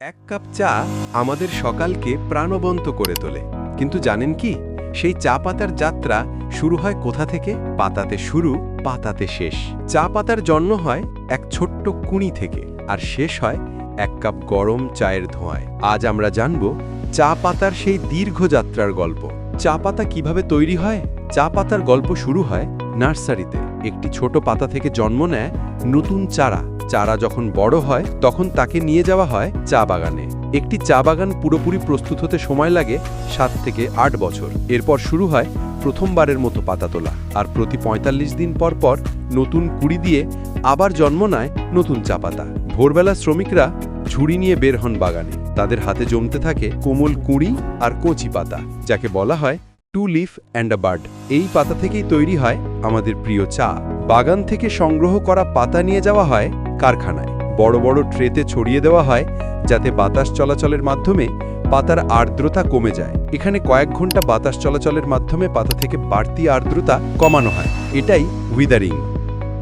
এক কাপ চা আমাদের সকালকে প্রাণবন্ত করে তোলে। কিন্তু জানেন কি? সেই চা পাতার যাত্রা শুরু হয় কোথা থেকে? পাতাতে শুরু, পাতাতে শেষ। চা পাতার জন্ম হয় এক ছোট্ট কুঁড়ি থেকে আর শেষ হয় এক কাপ গরম চায়ের ধোঁয়ায়। আজ আমরা জানব চা পাতার সেই দীর্ঘ যাত্রার গল্প। চা পাতা কীভাবে তৈরি হয়? চা পাতার গল্প শুরু হয় নার্সারিতে। একটি ছোট পাতা থেকে জন্ম নেয় নতুন চারা। চারা যখন বড় হয়, তখন তাকে নিয়ে যাওয়া হয় চা বাগানে। একটি চা বাগান পুরোপুরি প্রস্তুত হতে সময় লাগে সাত থেকে আট বছর। এরপর শুরু হয় প্রথমবারের মতো পাতা তোলা। আর প্রতি ৪৫ দিন পর পর নতুন কুড়ি দিয়ে আবার জন্ম নেয় নতুন চা পাতা। ভোরবেলা শ্রমিকরা ঝুড়ি নিয়ে বের হন বাগানে। তাদের হাতে জমতে থাকে কোমল কুঁড়ি আর কচি পাতা, যাকে বলা হয় two leaf and a bird. এই পাতা থেকেই তৈরি হয় আমাদের প্রিয় চা। বাগান থেকে সংগ্রহ করা পাতা নিয়ে যাওয়া হয় কারখানায়। বড় বড় ট্রেতে ছড়িয়ে দেওয়া হয় যাতে বাতাস চলাচলের মাধ্যমে পাতার আর্দ্রতা কমে যায়। এখানে কয়েক ঘণ্টা বাতাস চলাচলের মাধ্যমে পাতা থেকে বাড়তি আর্দ্রতা কমানো হয়। এটাই উইদারিং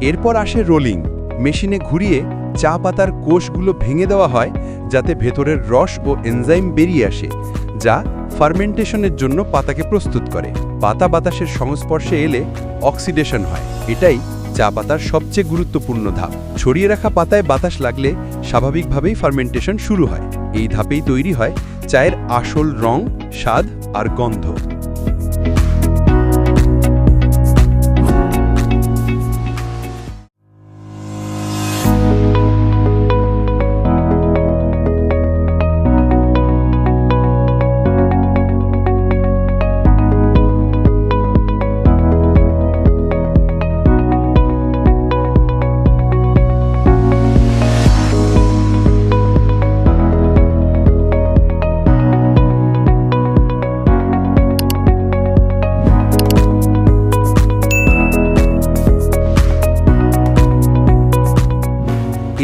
এরপর আসে রোলিং মেশিনে ঘুরিয়ে চা পাতার কোষগুলো ভেঙে দেওয়া হয় যাতে ভেতরের রস ও এনজাইম বেরিয়ে আসে, যা ফার্মেন্টেশনের জন্য পাতাকে প্রস্তুত করে। পাতা বাতাসের সংস্পর্শে এলে অক্সিডেশন হয়। এটাই চা পাতার সবচেয়ে গুরুত্বপূর্ণ ধাপ। ছড়িয়ে রাখা পাতায় বাতাস লাগলে স্বাভাবিকভাবেই ফার্মেন্টেশন শুরু হয়। এই ধাপেই তৈরি হয় চায়ের আসল রং, স্বাদ আর গন্ধ।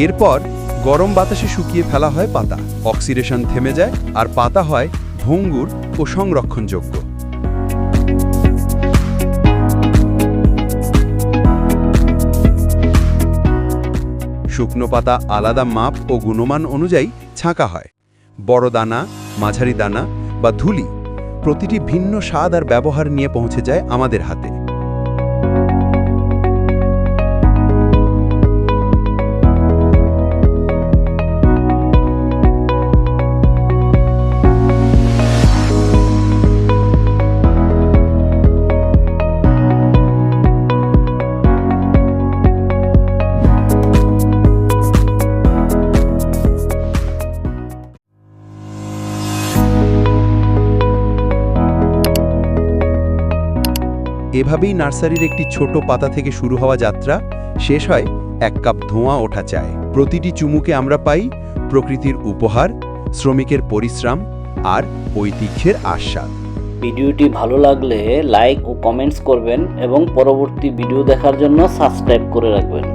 এরপর গরম বাতাসে শুকিয়ে ফেলা হয় পাতা। অক্সিডেশন থেমে যায় আর পাতা হয় ভঙ্গুর ও সংরক্ষণযোগ্য। শুকনো পাতা আলাদা মাপ ও গুণমান অনুযায়ী ছাঁকা হয়। বড় দানা, মাঝারি দানা বা ধুলি প্রতিটি ভিন্ন স্বাদ আর ব্যবহার নিয়ে পৌঁছে যায় আমাদের হাতে। এভাবেই নার্সারির একটি ছোট পাতা থেকে শুরু হওয়া যাত্রা শেষ হয় এক কাপ ধোঁয়া ওঠা চায়। প্রতিটি চুমুকে আমরা পাই প্রকৃতির উপহার, শ্রমিকের পরিশ্রম আর ঐতিহ্যের আশ্বাদ ভিডিওটি ভালো লাগলে লাইক ও কমেন্টস করবেন এবং পরবর্তী ভিডিও দেখার জন্য সাবস্ক্রাইব করে রাখবেন।